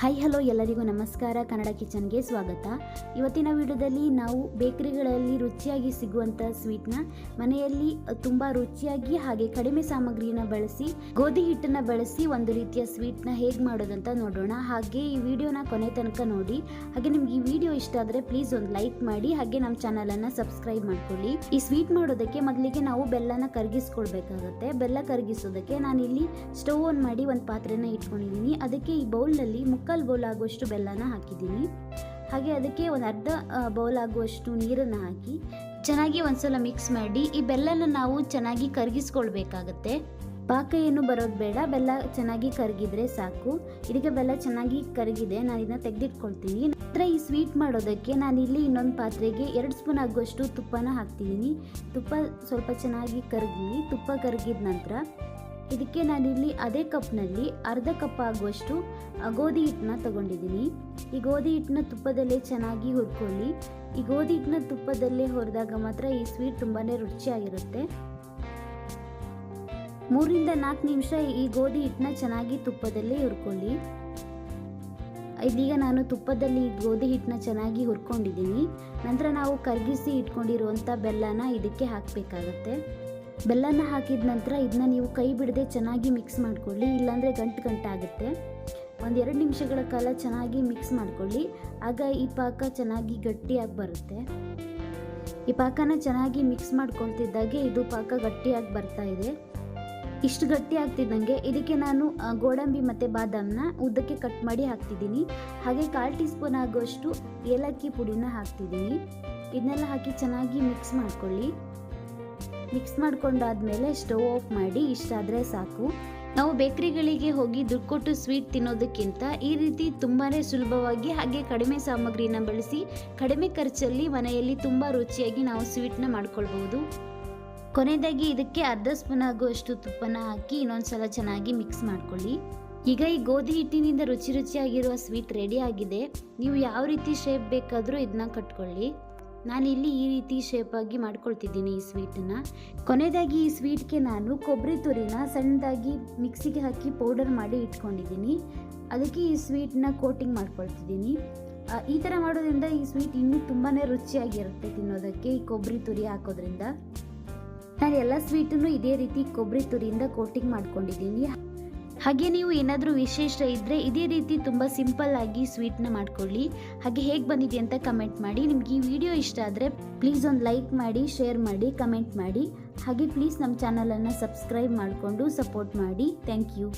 Hi hello ಎಲ್ಲರಿಗೂ ನಮಸ್ಕಾರ. ಕನ್ನಡ ಕಿಚನ್ಗೆ ಸ್ವಾಗತ. ಇವತ್ತಿನ ವಿಡಿಯೋದಲ್ಲಿ ನಾವು ಬೇಕರಿಗಳಲ್ಲಿ ರುಚಿಯಾಗಿ ಸಿಗುವಂಥ ಸ್ವೀಟ್ನ ಮನೆಯಲ್ಲಿ ತುಂಬ ರುಚಿಯಾಗಿ ಹಾಗೆ ಕಡಿಮೆ ಸಾಮಗ್ರಿನ ಬಳಸಿ, ಗೋಧಿ ಹಿಟ್ಟನ್ನು ಬಳಸಿ ಒಂದು ರೀತಿಯ ಸ್ವೀಟ್ನ ಹೇಗೆ ಮಾಡೋದಂತ ನೋಡೋಣ. ಹಾಗೆ ಈ ವಿಡಿಯೋನ ಕೊನೆ ತನಕ ನೋಡಿ. ಹಾಗೆ ನಿಮ್ಗೆ ಈ ವಿಡಿಯೋ ಇಷ್ಟ ಆದರೆ ಪ್ಲೀಸ್ ಒಂದು ಲೈಕ್ ಮಾಡಿ, ಹಾಗೆ ನಮ್ಮ ಚಾನಲನ್ನು ಸಬ್ಸ್ಕ್ರೈಬ್ ಮಾಡ್ಕೊಳ್ಳಿ. ಈ ಸ್ವೀಟ್ ಮಾಡೋದಕ್ಕೆ ಮೊದಲಿಗೆ ನಾವು ಬೆಲ್ಲನ ಕರಗಿಸ್ಕೊಳ್ಬೇಕಾಗತ್ತೆ. ಬೆಲ್ಲ ಕರಗಿಸೋದಕ್ಕೆ ನಾನಿಲ್ಲಿ ಸ್ಟವ್ ಆನ್ ಮಾಡಿ ಒಂದು ಪಾತ್ರೆನ ಇಟ್ಕೊಂಡಿದ್ದೀನಿ. ಅದಕ್ಕೆ ಈ ಬೌಲ್ನಲ್ಲಿ ಮುಕ್ಕಾಲು ಬೌಲ್ ಆಗುವಷ್ಟು ಬೆಲ್ಲನ ಹಾಕಿದ್ದೀನಿ. ಹಾಗೆ ಅದಕ್ಕೆ ಒಂದು ಅರ್ಧ ಬೌಲ್ ಆಗುವಷ್ಟು ನೀರನ್ನು ಹಾಕಿ ಚೆನ್ನಾಗಿ ಒಂದ್ಸಲ ಮಿಕ್ಸ್ ಮಾಡಿ ಈ ಬೆಲ್ಲನ ನಾವು ಚೆನ್ನಾಗಿ ಕರಗಿಸ್ಕೊಳ್ಬೇಕಾಗತ್ತೆ. ಪಾಕ ಏನು ಬರೋದು ಬೇಡ, ಬೆಲ್ಲ ಚೆನ್ನಾಗಿ ಕರಗಿದ್ರೆ ಸಾಕು. ಇದಕ್ಕೆ ಬೆಲ್ಲ ಚೆನ್ನಾಗಿ ಕರಗಿದೆ, ನಾನು ಇದನ್ನ ತೆಗೆದಿಟ್ಕೊಳ್ತೀನಿ. ನಂತರ ಈ ಸ್ವೀಟ್ ಮಾಡೋದಕ್ಕೆ ನಾನು ಇಲ್ಲಿ ಇನ್ನೊಂದು ಪಾತ್ರೆಗೆ ಎರಡು ಸ್ಪೂನ್ ಆಗುವಷ್ಟು ತುಪ್ಪನ ಹಾಕ್ತಿದ್ದೀನಿ. ತುಪ್ಪ ಸ್ವಲ್ಪ ಚೆನ್ನಾಗಿ ಕರಗಿ ತುಪ್ಪ ಕರಗಿದ ನಂತರ ಇದಕ್ಕೆ ನಾನಿಲ್ಲಿ ಅದೇ ಕಪ್ನಲ್ಲಿ ಅರ್ಧ ಕಪ್ ಆಗುವಷ್ಟು ಗೋಧಿ ಹಿಟ್ಟನ್ನ ತಗೊಂಡಿದ್ದೀನಿ. ಈ ಗೋಧಿ ಹಿಟ್ಟನ್ನ ತುಪ್ಪದಲ್ಲೇ ಚೆನ್ನಾಗಿ ಹುರ್ಕೊಳ್ಳಿ. ಈ ಗೋಧಿ ಹಿಟ್ಟನ್ನ ತುಪ್ಪದಲ್ಲೇ ಹುರಿದಾಗ ಮಾತ್ರ ಈ ಸ್ವೀಟ್ ತುಂಬಾ ರುಚಿಯಾಗಿರುತ್ತೆ. ಮೂರಿಂದ ನಾಲ್ಕು ನಿಮಿಷ ಈ ಗೋಧಿ ಹಿಟ್ಟನ್ನ ಚೆನ್ನಾಗಿ ತುಪ್ಪದಲ್ಲೇ ಹುರ್ಕೊಳ್ಳಿ. ಇದೀಗ ನಾನು ತುಪ್ಪದಲ್ಲಿ ಈ ಗೋಧಿ ಹಿಟ್ಟನ್ನ ಚೆನ್ನಾಗಿ ಹುರ್ಕೊಂಡಿದ್ದೀನಿ. ನಂತರ ನಾವು ಕರಗಿಸಿ ಇಟ್ಕೊಂಡಿರುವಂಥ ಬೆಲ್ಲನ ಇದಕ್ಕೆ ಹಾಕಬೇಕಾಗತ್ತೆ. ಬೆಲ್ಲನ ಹಾಕಿದ ನಂತರ ಇದನ್ನ ನೀವು ಕೈ ಬಿಡದೆ ಚೆನ್ನಾಗಿ ಮಿಕ್ಸ್ ಮಾಡ್ಕೊಳ್ಳಿ. ಇಲ್ಲಾಂದರೆ ಗಂಟು ಗಂಟಾಗುತ್ತೆ. ಒಂದೆರಡು ನಿಮಿಷಗಳ ಕಾಲ ಚೆನ್ನಾಗಿ ಮಿಕ್ಸ್ ಮಾಡ್ಕೊಳ್ಳಿ. ಆಗ ಈ ಪಾಕ ಚೆನ್ನಾಗಿ ಗಟ್ಟಿಯಾಗಿ ಬರುತ್ತೆ. ಈ ಪಾಕನ ಚೆನ್ನಾಗಿ ಮಿಕ್ಸ್ ಮಾಡ್ಕೊಳ್ತಿದ್ದಾಗೆ ಇದು ಪಾಕ ಗಟ್ಟಿಯಾಗಿ ಬರ್ತಾ ಇದೆ. ಇಷ್ಟು ಗಟ್ಟಿ ಆಗ್ತಿದ್ದಂಗೆ ಇದಕ್ಕೆ ನಾನು ಗೋಡಂಬಿ ಮತ್ತು ಬಾದಾಮನ್ನ ಉದ್ದಕ್ಕೆ ಕಟ್ ಮಾಡಿ ಹಾಕ್ತಿದ್ದೀನಿ. ಹಾಗೆ ಕಾಲು ಟೀ ಸ್ಪೂನ್ ಆಗುವಷ್ಟು ಏಲಕ್ಕಿ ಪುಡಿನ ಹಾಕ್ತಿದ್ದೀನಿ. ಇದನ್ನೆಲ್ಲ ಹಾಕಿ ಚೆನ್ನಾಗಿ ಮಿಕ್ಸ್ ಮಾಡ್ಕೊಳ್ಳಿ. ಮಿಕ್ಸ್ ಮಾಡ್ಕೊಂಡಾದ್ಮೇಲೆ ಸ್ಟವ್ ಆಫ್ ಮಾಡಿ ಇಷ್ಟಾದರೆ ಸಾಕು. ನಾವು ಬೇಕರಿಗಳಿಗೆ ಹೋಗಿ ದುಡ್ಡು ಕೊಟ್ಟು ಸ್ವೀಟ್ ತಿನ್ನೋದಕ್ಕಿಂತ ಈ ರೀತಿ ತುಂಬಾ ಸುಲಭವಾಗಿ ಹಾಗೆ ಕಡಿಮೆ ಸಾಮಗ್ರಿನ ಬಳಸಿ ಕಡಿಮೆ ಖರ್ಚಲ್ಲಿ ಮನೆಯಲ್ಲಿ ತುಂಬ ರುಚಿಯಾಗಿ ನಾವು ಸ್ವೀಟ್ನ ಮಾಡ್ಕೊಳ್ಬೋದು ಕೊನೆಯದಾಗಿ ಇದಕ್ಕೆ ಅರ್ಧ ಸ್ಪೂನ್ ಆಗುವಷ್ಟು ತುಪ್ಪನ ಹಾಕಿ ಇನ್ನೊಂದ್ಸಲ ಚೆನ್ನಾಗಿ ಮಿಕ್ಸ್ ಮಾಡ್ಕೊಳ್ಳಿ. ಈಗ ಈ ಗೋಧಿ ಹಿಟ್ಟಿನಿಂದ ರುಚಿ ರುಚಿಯಾಗಿರುವ ಸ್ವೀಟ್ ರೆಡಿ ಆಗಿದೆ. ನೀವು ಯಾವ ರೀತಿ ಶೇಪ್ ಬೇಕಾದರೂ ಇದನ್ನ ಕಟ್ಕೊಳ್ಳಿ. ನಾನಿಲ್ಲಿ ಈ ರೀತಿ ಶೇಪಾಗಿ ಮಾಡ್ಕೊಳ್ತಿದ್ದೀನಿ ಈ ಸ್ವೀಟನ್ನು ಕೊನೆಯದಾಗಿ ಈ ಸ್ವೀಟ್ಗೆ ನಾನು ಕೊಬ್ಬರಿ ತುರಿನ ಸಣ್ಣದಾಗಿ ಮಿಕ್ಸಿಗೆ ಹಾಕಿ ಪೌಡರ್ ಮಾಡಿ ಇಟ್ಕೊಂಡಿದ್ದೀನಿ. ಅದಕ್ಕೆ ಈ ಸ್ವೀಟನ್ನ ಕೋಟಿಂಗ್ ಮಾಡ್ಕೊಳ್ತಿದ್ದೀನಿ. ಈ ಥರ ಮಾಡೋದ್ರಿಂದ ಈ ಸ್ವೀಟ್ ಇನ್ನೂ ತುಂಬಾ ರುಚಿಯಾಗಿರುತ್ತೆ ತಿನ್ನೋದಕ್ಕೆ ಈ ಕೊಬ್ಬರಿ ತುರಿ ಹಾಕೋದ್ರಿಂದ. ನಾನು ಎಲ್ಲ ಸ್ವೀಟನ್ನು ಇದೇ ರೀತಿ ಕೊಬ್ಬರಿ ತುರಿಯಿಂದ ಕೋಟಿಂಗ್ ಮಾಡ್ಕೊಂಡಿದ್ದೀನಿ. ಹಾಗೆ ನೀವು ಏನಾದರೂ ವಿಶೇಷ ಇದ್ದರೆ ಇದೇ ರೀತಿ ತುಂಬ ಸಿಂಪಲ್ ಆಗಿ ಸ್ವೀಟ್ನ ಮಾಡ್ಕೊಳ್ಳಿ. ಹಾಗೆ ಹೇಗೆ ಬಂದಿದೆ ಅಂತ ಕಮೆಂಟ್ ಮಾಡಿ. ನಿಮ್ಗೆ ಈ ವಿಡಿಯೋ ಇಷ್ಟ ಆದರೆ ಪ್ಲೀಸ್ ಒಂದು ಲೈಕ್ ಮಾಡಿ ಶೇರ್ ಮಾಡಿ ಕಮೆಂಟ್ ಮಾಡಿ. ಹಾಗೆ ಪ್ಲೀಸ್ ನಮ್ಮ ಚಾನಲನ್ನು ಸಬ್ಸ್ಕ್ರೈಬ್ ಮಾಡಿಕೊಂಡು ಸಪೋರ್ಟ್ ಮಾಡಿ. Thank you